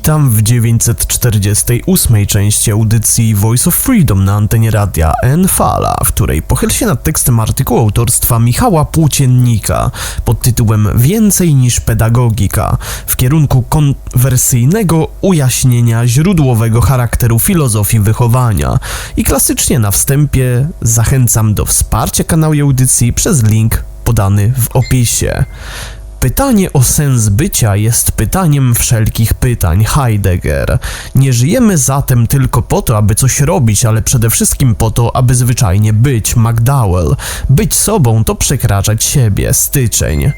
Witam w 948 części audycji Voice of Freedom na antenie radia N-Fala, w której pochyl się nad tekstem artykułu autorstwa Michała Płóciennika pod tytułem Więcej niż pedagogika w kierunku konwersyjnego ujaśnienia źródłowego charakteru filozofii wychowania. I klasycznie na wstępie zachęcam do wsparcia kanału audycji przez link podany w opisie. Pytanie o sens bycia jest pytaniem wszelkich pytań, Heidegger. Nie żyjemy zatem tylko po to, aby coś robić, ale przede wszystkim po to, aby zwyczajnie być, McDowell. Być sobą to przekraczać siebie, styczeń.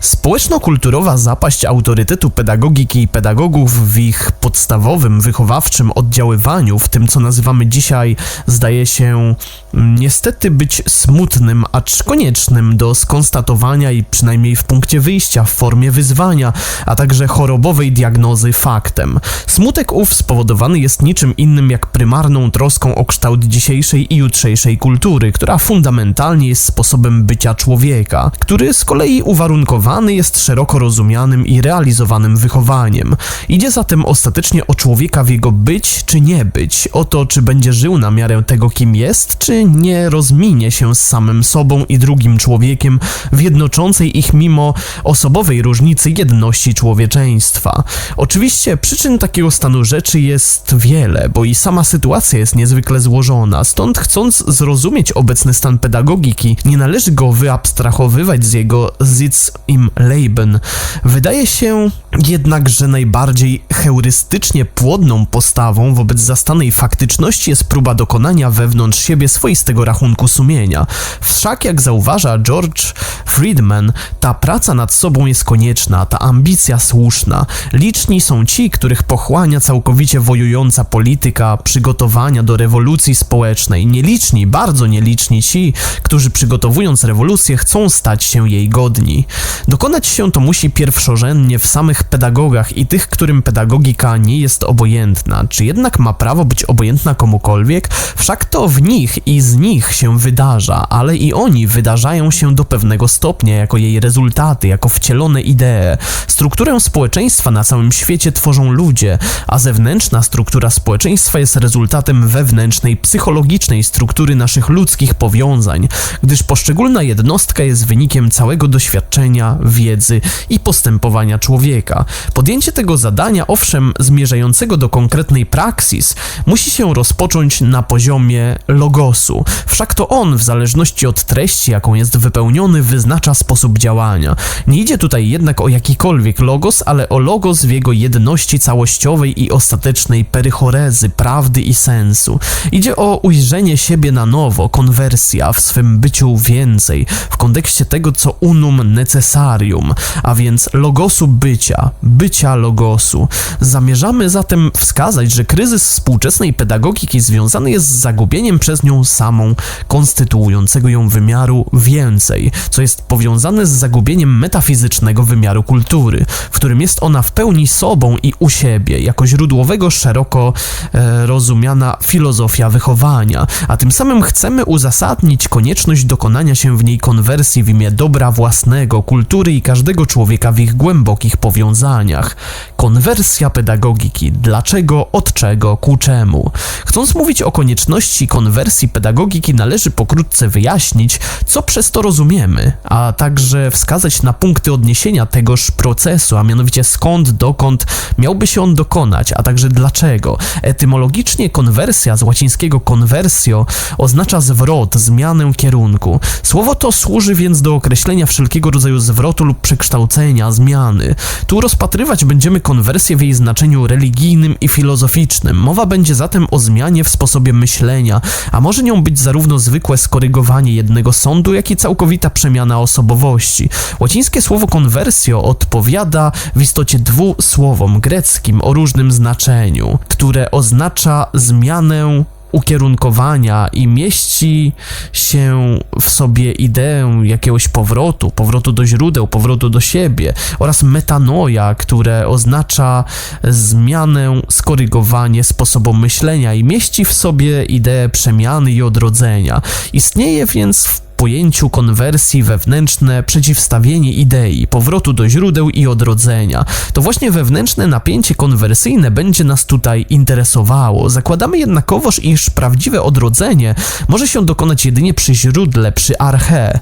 Społeczno-kulturowa zapaść autorytetu pedagogiki i pedagogów w ich podstawowym, wychowawczym oddziaływaniu, w tym co nazywamy dzisiaj, zdaje się niestety być smutnym, acz koniecznym do skonstatowania i przynajmniej w punkcie wyjścia w formie wyzwania, a także chorobowej diagnozy faktem. Smutek ów spowodowany jest niczym innym jak prymarną troską o kształt dzisiejszej i jutrzejszej kultury, która fundamentalnie jest sposobem bycia człowieka, który z kolei uwarunkowany jest szeroko rozumianym i realizowanym wychowaniem. Idzie zatem ostatecznie o człowieka w jego być czy nie być, o to czy będzie żył na miarę tego kim jest, czy nie rozminie się z samym sobą i drugim człowiekiem w jednoczącej ich mimo osobowej różnicy jedności człowieczeństwa. Oczywiście przyczyn takiego stanu rzeczy jest wiele, bo i sama sytuacja jest niezwykle złożona, stąd chcąc zrozumieć obecny stan pedagogiki, nie należy go wyabstrahowywać z jego Sitz im Leben. Wydaje się jednak, że najbardziej heurystycznie płodną postawą wobec zastanej faktyczności jest próba dokonania wewnątrz siebie swoistego rachunku sumienia. Wszak, jak zauważa George Friedman, ta praca nad sobą jest konieczna, ta ambicja słuszna. Liczni są ci, których pochłania całkowicie wojująca polityka przygotowania do rewolucji społecznej. Nieliczni, bardzo nieliczni ci, którzy przygotowując rewolucję chcą stać się jej godni. Dokonać się to musi pierwszorzędnie w samych pedagogach i tych, którym pedagogika nie jest obojętna. Czy jednak ma prawo być obojętna komukolwiek? Wszak to w nich i z nich się wydarza, ale i oni wydarzają się do pewnego stopnia jako jej rezultaty, jako wcielone idee. Strukturę społeczeństwa na całym świecie tworzą ludzie, a zewnętrzna struktura społeczeństwa jest rezultatem wewnętrznej, psychologicznej struktury naszych ludzkich powiązań, gdyż poszczególna jednostka jest wynikiem całego doświadczenia, wiedzy i postępowania człowieka. Podjęcie tego zadania, owszem, zmierzającego do konkretnej praksis, musi się rozpocząć na poziomie logosu. Wszak to on, w zależności od treści, jaką jest wypełniony, wyznacza sposób działania. Nie idzie tutaj jednak o jakikolwiek logos, ale o logos w jego jedności całościowej i ostatecznej perychorezy, prawdy i sensu. Idzie o ujrzenie siebie na nowo, konwersja w swym byciu więcej, w kontekście tego, co unum necessarium, a więc logosu bycia, bycia logosu. Zamierzamy zatem wskazać, że kryzys współczesnej pedagogiki związany jest z zagubieniem przez nią samą konstytuującego ją wymiaru więcej, co jest powiązane z zagubieniem metafizycznego wymiaru kultury, w którym jest ona w pełni sobą i u siebie, jako źródłowego szeroko e, rozumiana filozofia wychowania, a tym samym chcemy uzasadnić konieczność dokonania się w niej konwersji w imię dobra własnego, kultury i każdego człowieka w ich głębokich powiązaniach. Konwersja pedagogiki. Dlaczego, od czego, ku czemu? Chcąc mówić o konieczności konwersji pedagogiki, należy pokrótce wyjaśnić, co przez to rozumiemy, a także wskazać na punkty odniesienia tegoż procesu, a mianowicie skąd, dokąd miałby się on dokonać, a także dlaczego. Etymologicznie konwersja z łacińskiego conversio oznacza zwrot, zmianę kierunku. Słowo to służy więc do określenia wszelkiego rodzaju zwrotu lub przekształcenia, zmiany. Tu rozpatrywać będziemy konwersję w jej znaczeniu religijnym i filozoficznym. Mowa będzie zatem o zmianie w sposobie myślenia, a może nią być zarówno zwykłe skorygowanie jednego sądu, jak i całkowita przemiana osobowości. Łacińskie słowo conversio odpowiada w istocie dwu słowom greckim o różnym znaczeniu, które oznacza zmianę ukierunkowania i mieści się w sobie ideę jakiegoś powrotu, powrotu do źródeł, powrotu do siebie oraz metanoja, które oznacza zmianę, skorygowanie sposobu myślenia i mieści w sobie ideę przemiany i odrodzenia. Istnieje więc w pojęciu konwersji wewnętrzne przeciwstawienie idei, powrotu do źródeł i odrodzenia. To właśnie wewnętrzne napięcie konwersyjne będzie nas tutaj interesowało. Zakładamy jednakowoż, iż prawdziwe odrodzenie może się dokonać jedynie przy źródle, przy arche.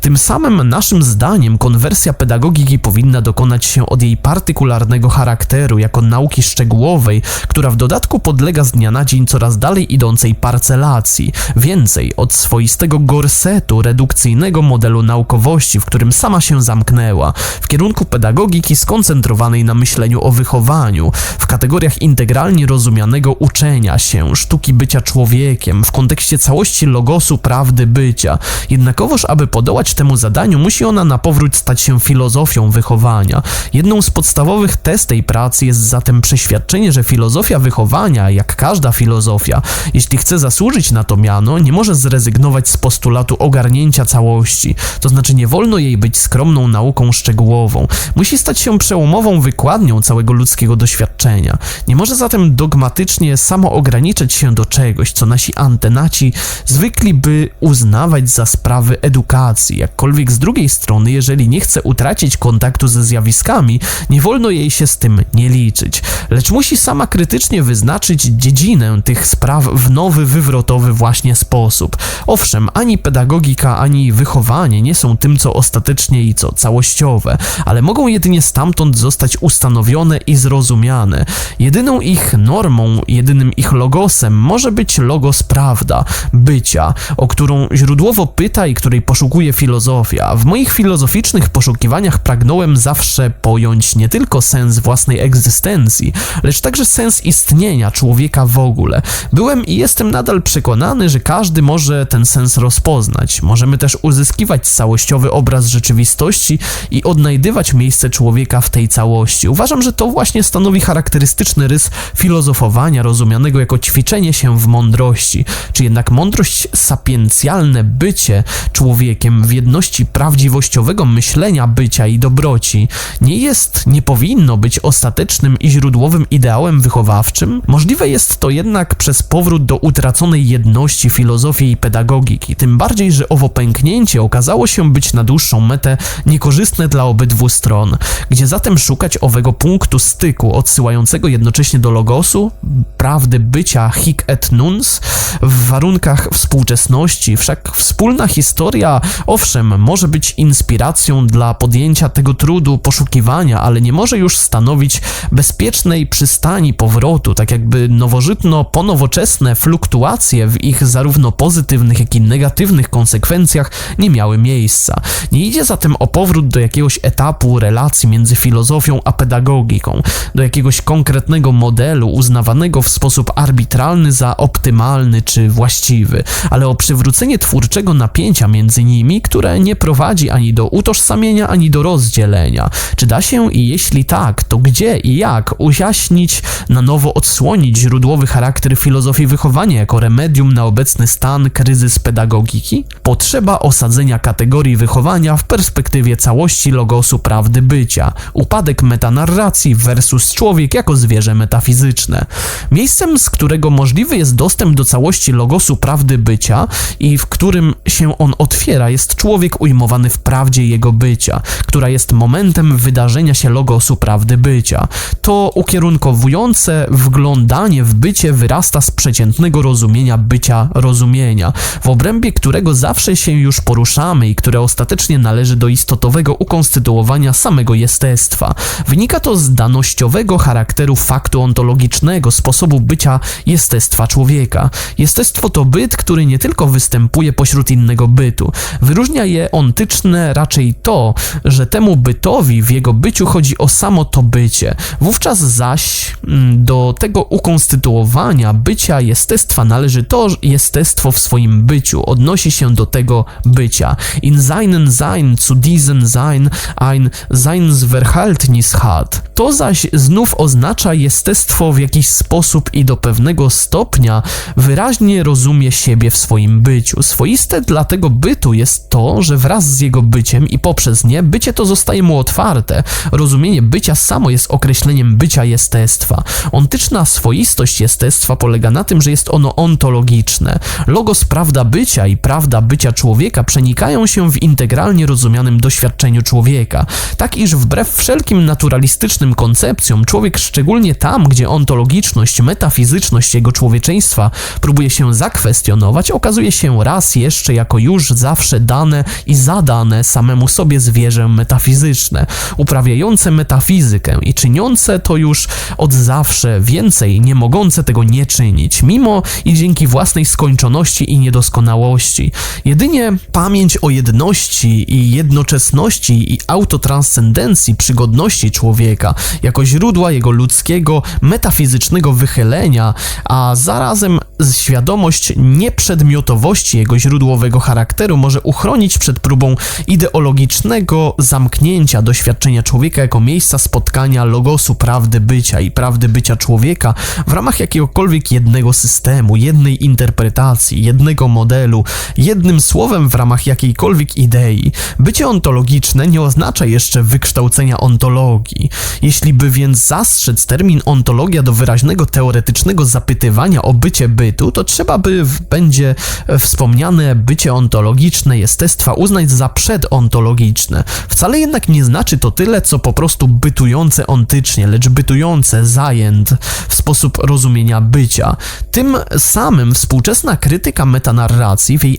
Tym samym naszym zdaniem konwersja pedagogiki powinna dokonać się od jej partykularnego charakteru, jako nauki szczegółowej, która w dodatku podlega z dnia na dzień coraz dalej idącej parcelacji. Więcej, od swoistego gorsetu redukcyjnego modelu naukowości, w którym sama się zamknęła, w kierunku pedagogiki skoncentrowanej na myśleniu o wychowaniu, w kategoriach integralnie rozumianego uczenia się, sztuki bycia człowiekiem, w kontekście całości logosu prawdy bycia. Jednakowoż, aby podołać temu zadaniu, musi ona na powrót stać się filozofią wychowania. Jedną z podstawowych tez tej pracy jest zatem przeświadczenie, że filozofia wychowania, jak każda filozofia, jeśli chce zasłużyć na to miano, nie może zrezygnować z postulatu ogarnięcia całości, to znaczy nie wolno jej być skromną nauką szczegółową. Musi stać się przełomową wykładnią całego ludzkiego doświadczenia. Nie może zatem dogmatycznie samo ograniczać się do czegoś, co nasi antenaci zwykli by uznawać za sprawy edukacji. Jakkolwiek z drugiej strony, jeżeli nie chce utracić kontaktu ze zjawiskami, nie wolno jej się z tym nie liczyć, lecz musi sama krytycznie wyznaczyć dziedzinę tych spraw w nowy, wywrotowy właśnie sposób. Owszem, ani pedagogika, ani wychowanie nie są tym, co ostatecznie i co całościowe, ale mogą jedynie stamtąd zostać ustanowione i zrozumiane. Jedyną ich normą, jedynym ich logosem może być logos prawda, bycia, o którą źródłowo pyta i której poszukuje filozofia. W moich filozoficznych poszukiwaniach pragnąłem zawsze pojąć nie tylko sens własnej egzystencji, lecz także sens istnienia człowieka w ogóle. Byłem i jestem nadal przekonany, że każdy może ten sens rozpoznać. Możemy też uzyskiwać całościowy obraz rzeczywistości i odnajdywać miejsce człowieka w tej całości. Uważam, że to właśnie stanowi charakterystyczny rys filozofowania, rozumianego jako ćwiczenie się w mądrości, czy jednak mądrość sapiencjalne bycie człowiekiem w jedności prawdziwościowego myślenia bycia i dobroci nie jest, nie powinno być ostatecznym i źródłowym ideałem wychowawczym? Możliwe jest to jednak przez powrót do utraconej jedności filozofii i pedagogiki, tym bardziej, że owo pęknięcie okazało się być na dłuższą metę niekorzystne dla obydwu stron. Gdzie zatem szukać owego punktu styku odsyłającego jednocześnie do logosu, prawdy bycia hic et nuns w warunkach współczesności, wszak wspólna historia, owszem, może być inspiracją dla podjęcia tego trudu poszukiwania, ale nie może już stanowić bezpiecznej przystani powrotu, tak jakby nowożytno-ponowoczesne fluktuacje w ich zarówno pozytywnych, jak i negatywnych konsekwencjach nie miały miejsca. Nie idzie zatem o powrót do jakiegoś etapu relacji między filozofią a pedagogiką, do jakiegoś konkretnego modelu uznawanego w sposób arbitralny za optymalny czy właściwy, ale o przywrócenie twórczego napięcia między nimi, które nie prowadzi ani do utożsamienia, ani do rozdzielenia. Czy da się i jeśli tak, to gdzie i jak ujaśnić, na nowo odsłonić źródłowy charakter filozofii wychowania jako remedium na obecny stan, kryzys pedagogiki? Potrzeba osadzenia kategorii wychowania w perspektywie całości logosu prawdy bycia, upadek metanarracji versus człowiek jako zwierzę metafizyczne. Miejscem, z którego możliwy jest dostęp do całości logosu prawdy bycia i w którym się on otwiera, jest człowiek ujmowany w prawdzie jego bycia, która jest momentem wydarzenia się logosu prawdy bycia. To ukierunkowujące wglądanie w bycie wyrasta z przeciętnego rozumienia bycia rozumienia, w obrębie którego zawsze się już poruszamy i które ostatecznie należy do istotowego ukonstytuowania samego jestestwa. Wynika to z danościowego charakteru faktu ontologicznego, sposobu bycia jestestwa człowieka. Jestestwo to byt, który nie tylko występuje pośród innego bytu. Wyróżnia je ontyczne raczej to, że temu bytowi w jego byciu chodzi o samo to bycie. Wówczas zaś mm, do tego ukonstytuowania bycia jestestwa należy to jestestwo w swoim byciu, odnosi się do tego bycia. In seinen Sein zu diesen Sein ein Seinsverhaltnis hat. To zaś znów oznacza jestestwo w jakiś sposób i do pewnego stopnia wyraźnie rozumie siebie w swoim byciu. Swoiste dla tego bytu jest to, że wraz z jego byciem i poprzez nie, bycie to zostaje mu otwarte. Rozumienie bycia samo jest określeniem bycia jestestwa. Ontyczna swoistość jestestwa polega na tym, że jest ono ontologiczne. Logos prawda bycia i prawda bycia człowieka przenikają się w integralnie rozumianym doświadczeniu człowieka. Tak iż wbrew wszelkim naturalistycznym koncepcjom, człowiek szczególnie tam, gdzie ontologiczność, metafizyczność jego człowieczeństwa próbuje się zakwestionować, okazuje się raz jeszcze jako już zawsze dane i zadane samemu sobie zwierzę metafizyczne, uprawiające metafizykę i czyniące to już od zawsze więcej, nie mogące tego nie czynić, mimo i dzięki własnej skończoności i niedoskonałości. Jedynie pamięć o jedności i jednoczesności i autotranscendencji przygodności człowieka jako źródła jego ludzkiego, metafizycznego wychylenia, a zarazem świadomość nieprzedmiotowości jego źródłowego charakteru może uchronić przed próbą ideologicznego zamknięcia doświadczenia człowieka jako miejsca spotkania logosu prawdy bycia i prawdy bycia człowieka w ramach jakiegokolwiek jednego systemu, jednej interpretacji, jednego modelu, jednym słowem w ramach jakiejkolwiek idei. Bycie ontologiczne nie oznacza jeszcze wykształcenia ontologii. Jeśli by więc zastrzec termin ontologia do wyraźnego teoretycznego zapytywania o bycie bytu, to trzeba by będzie wspomniane bycie ontologiczne jestestwa uznać za przedontologiczne. Wcale jednak nie znaczy to tyle, co po prostu bytujące ontycznie, lecz bytujące zajęt w sposób rozumienia bycia. Tym samym współczesna krytyka metanarracji w jej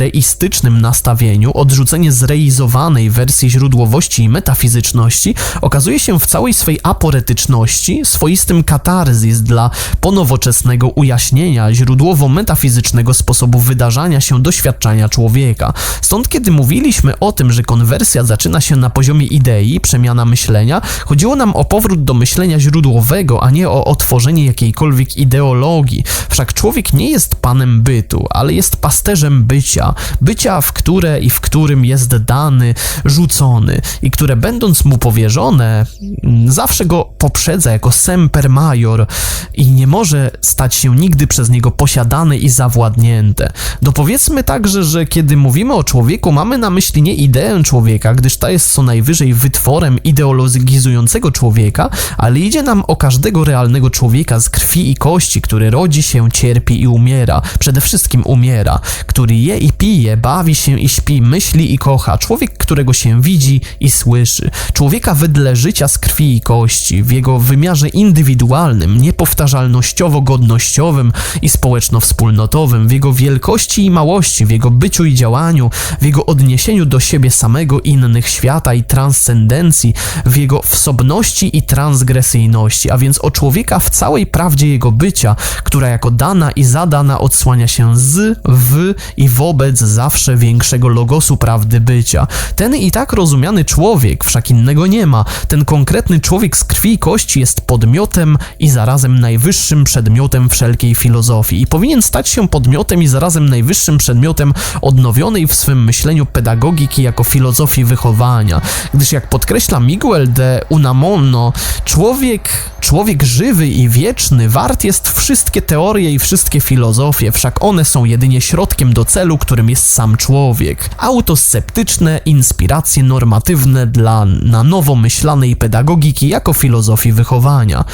antyreistycznym nastawieniu, odrzucenie zreizowanej wersji źródłowości i metafizyczności, okazuje się w całej swej aporetyczności swoistym katarzis dla ponowoczesnego ujaśnienia źródłowo-metafizycznego sposobu wydarzania się doświadczania człowieka. Stąd kiedy mówiliśmy o tym, że konwersja zaczyna się na poziomie idei, przemiana myślenia, chodziło nam o powrót do myślenia źródłowego, a nie o otworzenie jakiejkolwiek ideologii. Wszak człowiek nie jest panem bytu, ale jest pasterzem bycia, bycia, w które i w którym jest dany, rzucony i które będąc mu powierzone, zawsze go poprzedza jako semper major i nie może stać się nigdy przez niego posiadane i zawładnięte. Dopowiedzmy także, że kiedy mówimy o człowieku, mamy na myśli nie ideę człowieka, gdyż ta jest co najwyżej wytworem ideologizującego człowieka, ale idzie nam o każdego realnego człowieka z krwi i kości, który rodzi się, cierpi i umiera. Przede wszystkim umiera, który je pije, bawi się i śpi, myśli i kocha. Człowiek, którego się widzi i słyszy. Człowieka wedle życia z krwi i kości, w jego wymiarze indywidualnym, niepowtarzalnościowo-godnościowym i społeczno-wspólnotowym, w jego wielkości i małości, w jego byciu i działaniu, w jego odniesieniu do siebie samego, innych świata i transcendencji, w jego wsobności i transgresyjności, a więc o człowieka w całej prawdzie jego bycia, która jako dana i zadana odsłania się z, w i wobec zawsze większego logosu prawdy bycia. Ten i tak rozumiany człowiek, wszak innego nie ma, ten konkretny człowiek z krwi i kości jest podmiotem i zarazem najwyższym przedmiotem wszelkiej filozofii. I powinien stać się podmiotem i zarazem najwyższym przedmiotem odnowionej w swym myśleniu pedagogiki jako filozofii wychowania, gdyż jak podkreśla Miguel de Unamuno, człowiek, człowiek żywy i wieczny wart jest wszystkie teorie i wszystkie filozofie, wszak one są jedynie środkiem do celu, którym jest sam człowiek. Autosceptyczne inspiracje normatywne dla na nowo myślanej pedagogiki jako filozofii wychowania.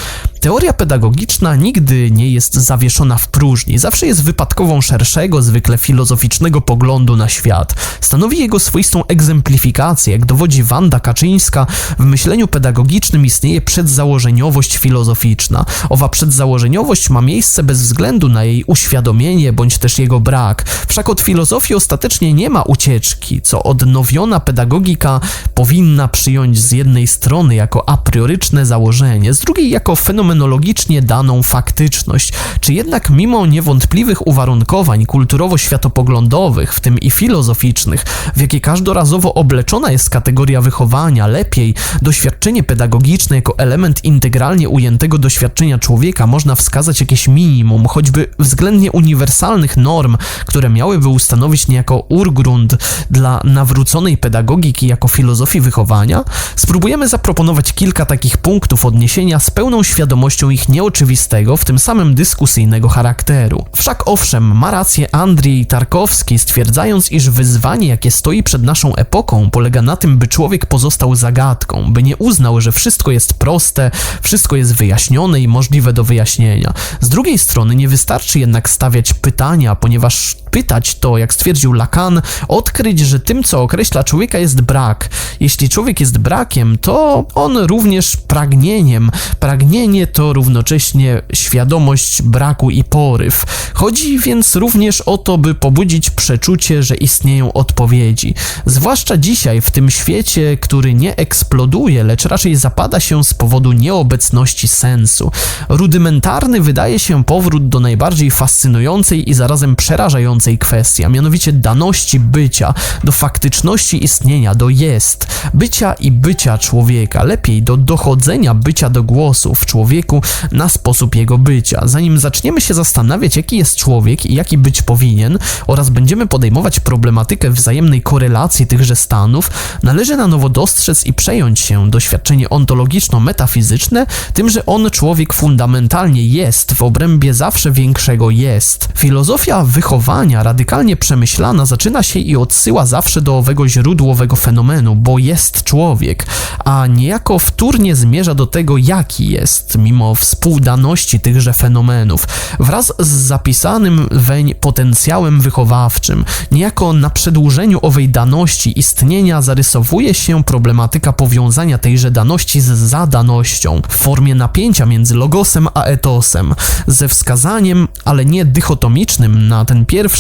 Teoria pedagogiczna nigdy nie jest zawieszona w próżni, zawsze jest wypadkową szerszego, zwykle filozoficznego poglądu na świat. Stanowi jego swoistą egzemplifikację, jak dowodzi Wanda Kaczyńska, w myśleniu pedagogicznym istnieje przedzałożeniowość filozoficzna. Owa przedzałożeniowość ma miejsce bez względu na jej uświadomienie bądź też jego brak. Wszak od filozofii ostatecznie nie ma ucieczki, co odnowiona pedagogika powinna przyjąć z jednej strony jako a prioryczne założenie, z drugiej jako fenomenologicznie daną faktyczność. Czy jednak mimo niewątpliwych uwarunkowań kulturowo-światopoglądowych, w tym i filozoficznych, w jakie każdorazowo obleczona jest kategoria wychowania, lepiej doświadczenie pedagogiczne jako element integralnie ujętego doświadczenia człowieka można wskazać jakieś minimum, choćby względnie uniwersalnych norm, które miałyby ustanowić niejako urgrund dla nawróconej pedagogiki jako filozofii wychowania? Spróbujemy zaproponować kilka takich punktów odniesienia z pełną świadomością ich nieoczywistego, w tym samym dyskusyjnego charakteru. Wszak owszem, ma rację Andrzej Tarkowski, stwierdzając, iż wyzwanie, jakie stoi przed naszą epoką, polega na tym, by człowiek pozostał zagadką, by nie uznał, że wszystko jest proste, wszystko jest wyjaśnione i możliwe do wyjaśnienia. Z drugiej strony nie wystarczy jednak stawiać pytania, ponieważ pytać to, jak stwierdził Lacan, odkryć, że tym, co określa człowieka jest brak. Jeśli człowiek jest brakiem, to on również pragnieniem. Pragnienie to równocześnie świadomość braku i poryw. Chodzi więc również o to, by pobudzić przeczucie, że istnieją odpowiedzi. Zwłaszcza dzisiaj, w tym świecie, który nie eksploduje, lecz raczej zapada się z powodu nieobecności sensu. Rudymentarny wydaje się powrót do najbardziej fascynującej i zarazem przerażającej kwestii, a mianowicie daności bycia, do faktyczności istnienia, do jest, bycia i bycia człowieka, lepiej do dochodzenia bycia do głosu w człowieku na sposób jego bycia. Zanim zaczniemy się zastanawiać, jaki jest człowiek i jaki być powinien, oraz będziemy podejmować problematykę wzajemnej korelacji tychże stanów, należy na nowo dostrzec i przejąć się doświadczenie ontologiczno-metafizyczne tym, że on człowiek fundamentalnie jest w obrębie zawsze większego jest. Filozofia wychowania radykalnie przemyślana zaczyna się i odsyła zawsze do owego źródłowego fenomenu, bo jest człowiek, a niejako wtórnie zmierza do tego, jaki jest, mimo współdaności tychże fenomenów, wraz z zapisanym weń potencjałem wychowawczym. Niejako na przedłużeniu owej daności istnienia zarysowuje się problematyka powiązania tejże daności z zadanością w formie napięcia między logosem a etosem, ze wskazaniem, ale nie dychotomicznym na ten pierwszy,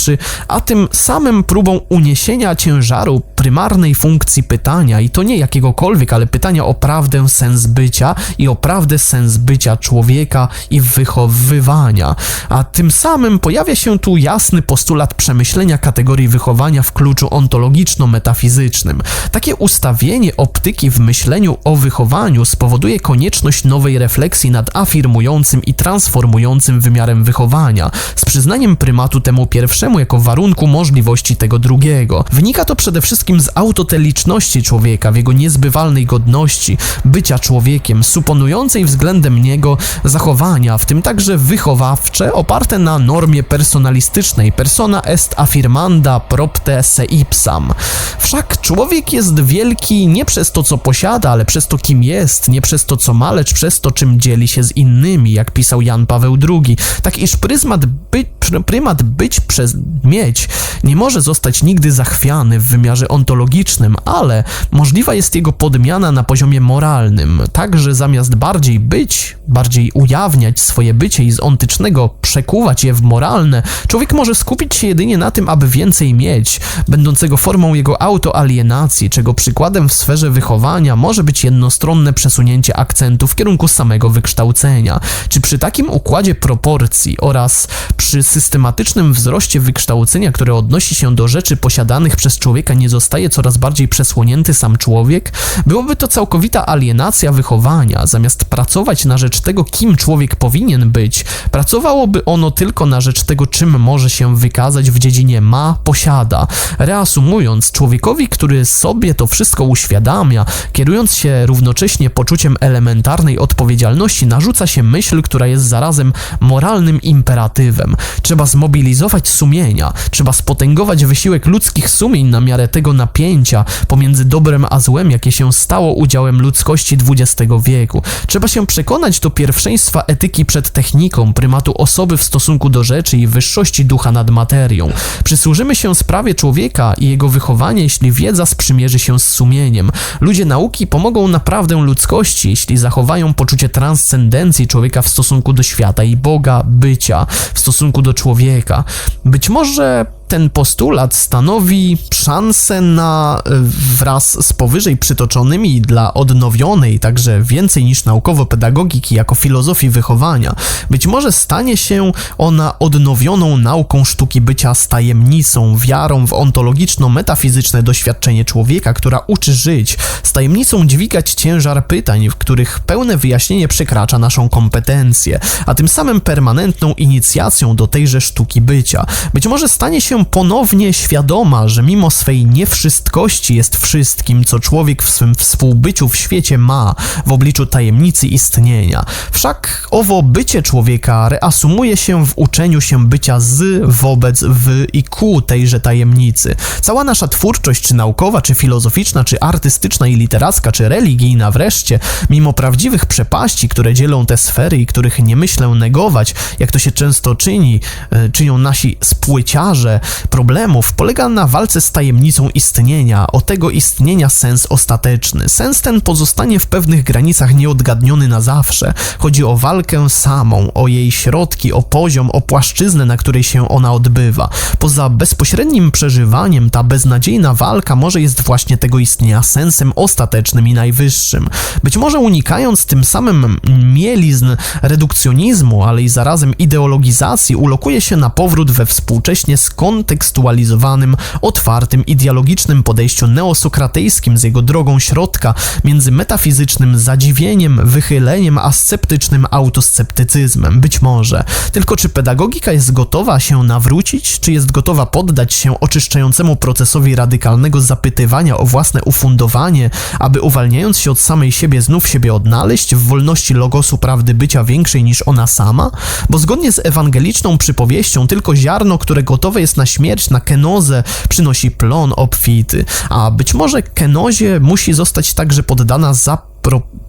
a tym samym próbą uniesienia ciężaru prymarnej funkcji pytania i to nie jakiegokolwiek, ale pytania o prawdę sens bycia i o prawdę sens bycia człowieka i wychowywania. A tym samym pojawia się tu jasny postulat przemyślenia kategorii wychowania w kluczu ontologiczno-metafizycznym. Takie ustawienie optyki w myśleniu o wychowaniu spowoduje konieczność nowej refleksji nad afirmującym i transformującym wymiarem wychowania, z przyznaniem prymatu temu pierwszemu jako warunku możliwości tego drugiego. Wynika to przede wszystkim z autoteliczności człowieka, w jego niezbywalnej godności, bycia człowiekiem, suponującej względem niego zachowania, w tym także wychowawcze, oparte na normie personalistycznej persona est affirmanda propte se ipsam. Wszak człowiek jest wielki nie przez to, co posiada, ale przez to, kim jest, nie przez to, co ma, lecz przez to, czym dzieli się z innymi, jak pisał Jan Paweł II. Tak iż pryzmat by, prymat być przez mieć nie może zostać nigdy zachwiany w wymiarze ontologicznym, ale możliwa jest jego podmiana na poziomie moralnym, tak że zamiast bardziej być, bardziej ujawniać swoje bycie i z ontycznego przekuwać je w moralne, człowiek może skupić się jedynie na tym, aby więcej mieć, będącego formą jego autoalienacji, czego przykładem w sferze wychowania może być jednostronne przesunięcie akcentu w kierunku samego wykształcenia. Czy przy takim układzie proporcji oraz przy systematycznym wzroście wykształcenia, które odnosi się do rzeczy posiadanych przez człowieka, nie coraz bardziej przesłonięty sam człowiek? Byłoby to całkowita alienacja wychowania. Zamiast pracować na rzecz tego, kim człowiek powinien być, pracowałoby ono tylko na rzecz tego, czym może się wykazać w dziedzinie ma, posiada. Reasumując, człowiekowi, który sobie to wszystko uświadamia, kierując się równocześnie poczuciem elementarnej odpowiedzialności, narzuca się myśl, która jest zarazem moralnym imperatywem. Trzeba zmobilizować sumienia, trzeba spotęgować wysiłek ludzkich sumień na miarę tego napięcia pomiędzy dobrem a złem, jakie się stało udziałem ludzkości XX wieku. Trzeba się przekonać do pierwszeństwa etyki przed techniką, prymatu osoby w stosunku do rzeczy i wyższości ducha nad materią. Przysłużymy się sprawie człowieka i jego wychowania, jeśli wiedza sprzymierzy się z sumieniem. Ludzie nauki pomogą naprawdę ludzkości, jeśli zachowają poczucie transcendencji człowieka w stosunku do świata i Boga, bycia, w stosunku do człowieka. Być może ten postulat stanowi szansę na e, wraz z powyżej przytoczonymi dla odnowionej, także więcej niż naukowo pedagogiki jako filozofii wychowania, być może stanie się ona odnowioną nauką sztuki bycia z tajemnicą, wiarą w ontologiczno-metafizyczne doświadczenie człowieka, która uczy żyć, z tajemnicą dźwigać ciężar pytań, w których pełne wyjaśnienie przekracza naszą kompetencję, a tym samym permanentną inicjacją do tejże sztuki bycia. Być może stanie się się ponownie świadoma, że mimo swej niewszystkości jest wszystkim, co człowiek w swym współbyciu w świecie ma w obliczu tajemnicy istnienia. Wszak owo bycie człowieka reasumuje się w uczeniu się bycia z, wobec, w i ku tejże tajemnicy. Cała nasza twórczość, czy naukowa, czy filozoficzna, czy artystyczna i literacka, czy religijna wreszcie, mimo prawdziwych przepaści, które dzielą te sfery i których nie myślę negować, jak to się często czyni, e, czynią nasi spłyciarze problemów, polega na walce z tajemnicą istnienia, o tego istnienia sens ostateczny. Sens ten pozostanie w pewnych granicach nieodgadniony na zawsze. Chodzi o walkę samą, o jej środki, o poziom, o płaszczyznę, na której się ona odbywa. Poza bezpośrednim przeżywaniem ta beznadziejna walka może jest właśnie tego istnienia sensem ostatecznym i najwyższym. Być może unikając tym samym mielizn redukcjonizmu, ale i zarazem ideologizacji, ulokuje się na powrót we współcześnie skontekstualizowanym, otwartym, ideologicznym podejściu neosokratejskim z jego drogą środka między metafizycznym zadziwieniem, wychyleniem, a sceptycznym autosceptycyzmem. Być może. Tylko czy pedagogika jest gotowa się nawrócić, czy jest gotowa poddać się oczyszczającemu procesowi radykalnego zapytywania o własne ufundowanie, aby uwalniając się od samej siebie znów siebie odnaleźć w wolności logosu prawdy bycia większej niż ona sama? Bo zgodnie z ewangeliczną przypowieścią tylko ziarno, które gotowe jest na śmierć, na kenozę, przynosi plon obfity, a być może kenozie musi zostać także poddana za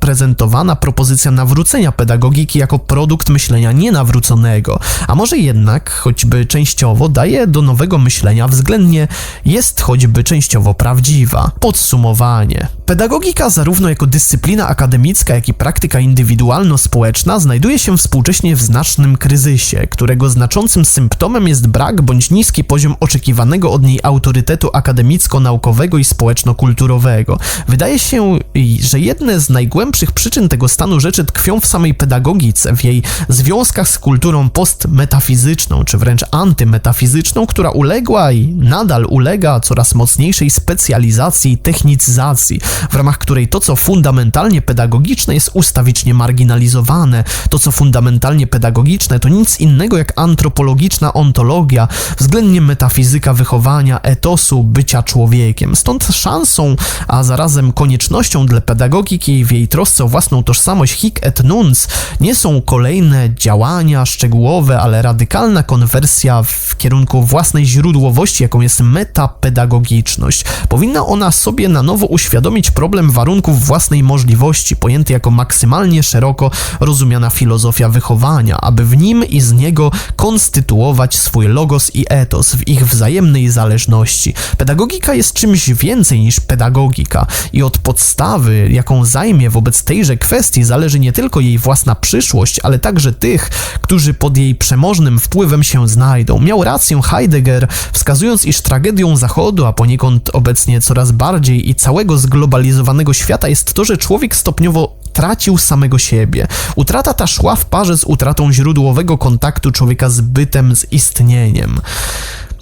prezentowana propozycja nawrócenia pedagogiki jako produkt myślenia nienawróconego, a może jednak, choćby częściowo, daje do nowego myślenia względnie jest choćby częściowo prawdziwa. Podsumowanie. Pedagogika, zarówno jako dyscyplina akademicka, jak i praktyka indywidualno-społeczna, znajduje się współcześnie w znacznym kryzysie, którego znaczącym symptomem jest brak bądź niski poziom oczekiwanego od niej autorytetu akademicko-naukowego i społeczno-kulturowego. Wydaje się, że jedne z najgłębszych przyczyn tego stanu rzeczy tkwią w samej pedagogice, w jej związkach z kulturą postmetafizyczną, czy wręcz antymetafizyczną, która uległa i nadal ulega coraz mocniejszej specjalizacji i technicyzacji, w ramach której to, co fundamentalnie pedagogiczne, jest ustawicznie marginalizowane. To, co fundamentalnie pedagogiczne, to nic innego jak antropologiczna ontologia, względnie metafizyka wychowania, etosu, bycia człowiekiem. Stąd szansą, a zarazem koniecznością dla pedagogiki w jej trosce o własną tożsamość hic et nunc nie są kolejne działania szczegółowe, ale radykalna konwersja w kierunku własnej źródłowości, jaką jest metapedagogiczność. Powinna ona sobie na nowo uświadomić problem warunków własnej możliwości, pojęty jako maksymalnie szeroko rozumiana filozofia wychowania, aby w nim i z niego konstytuować swój logos i etos w ich wzajemnej zależności. Pedagogika jest czymś więcej niż pedagogika i od podstawy, jaką zajmie wobec tejże kwestii, zależy nie tylko jej własna przyszłość, ale także tych, którzy pod jej przemożnym wpływem się znajdą. Miał rację Heidegger, wskazując, iż tragedią Zachodu, a poniekąd obecnie coraz bardziej i całego zglobalizowanego świata jest to, że człowiek stopniowo tracił samego siebie. Utrata ta szła w parze z utratą źródłowego kontaktu człowieka z bytem, z istnieniem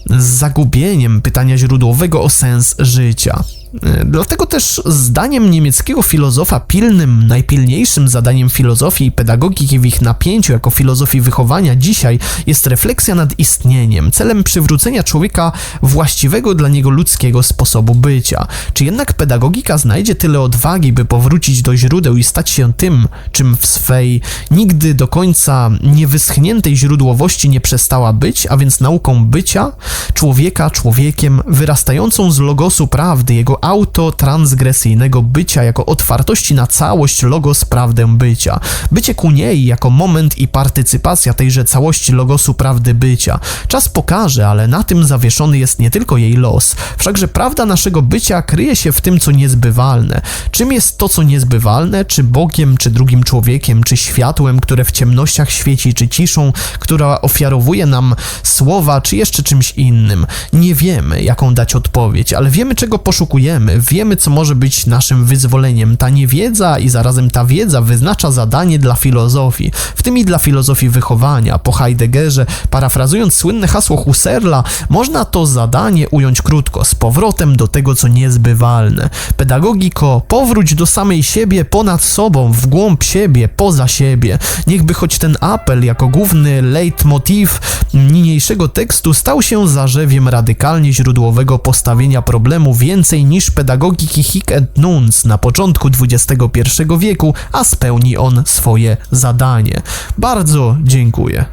z zagubieniem pytania źródłowego o sens życia. E, dlatego też zdaniem niemieckiego filozofa pilnym, najpilniejszym zadaniem filozofii i pedagogiki w ich napięciu jako filozofii wychowania dzisiaj jest refleksja nad istnieniem, celem przywrócenia człowieka właściwego dla niego ludzkiego sposobu bycia. Czy jednak pedagogika znajdzie tyle odwagi, by powrócić do źródeł i stać się tym, czym w swej nigdy do końca niewyschniętej źródłowości nie przestała być, a więc nauką bycia, człowieka człowiekiem, wyrastającą z logosu prawdy, jego autotransgresyjnego bycia jako otwartości na całość logos prawdę bycia. Bycie ku niej jako moment i partycypacja tejże całości logosu prawdy bycia. Czas pokaże, ale na tym zawieszony jest nie tylko jej los. Wszakże prawda naszego bycia kryje się w tym, co niezbywalne. Czym jest to, co niezbywalne? Czy Bogiem, czy drugim człowiekiem, czy światłem, które w ciemnościach świeci, czy ciszą, która ofiarowuje nam słowa, czy jeszcze czymś innym? Nie wiemy, jaką dać odpowiedź, ale wiemy, czego poszukujemy wiemy, wiemy co może być naszym wyzwoleniem. Ta niewiedza i zarazem ta wiedza wyznacza zadanie dla filozofii, w tym i dla filozofii wychowania. Po Heideggerze, parafrazując słynne hasło Husserla, można to zadanie ująć krótko, z powrotem do tego, co niezbywalne. Pedagogiko, powróć do samej siebie, ponad sobą, w głąb siebie, poza siebie. Niechby choć ten apel jako główny leitmotiv niniejszego tekstu stał się zarzewiem radykalnie źródłowego postawienia problemu więcej niż pedagogiki hic et nunc na początku XXI wieku, a spełni on swoje zadanie. Bardzo dziękuję.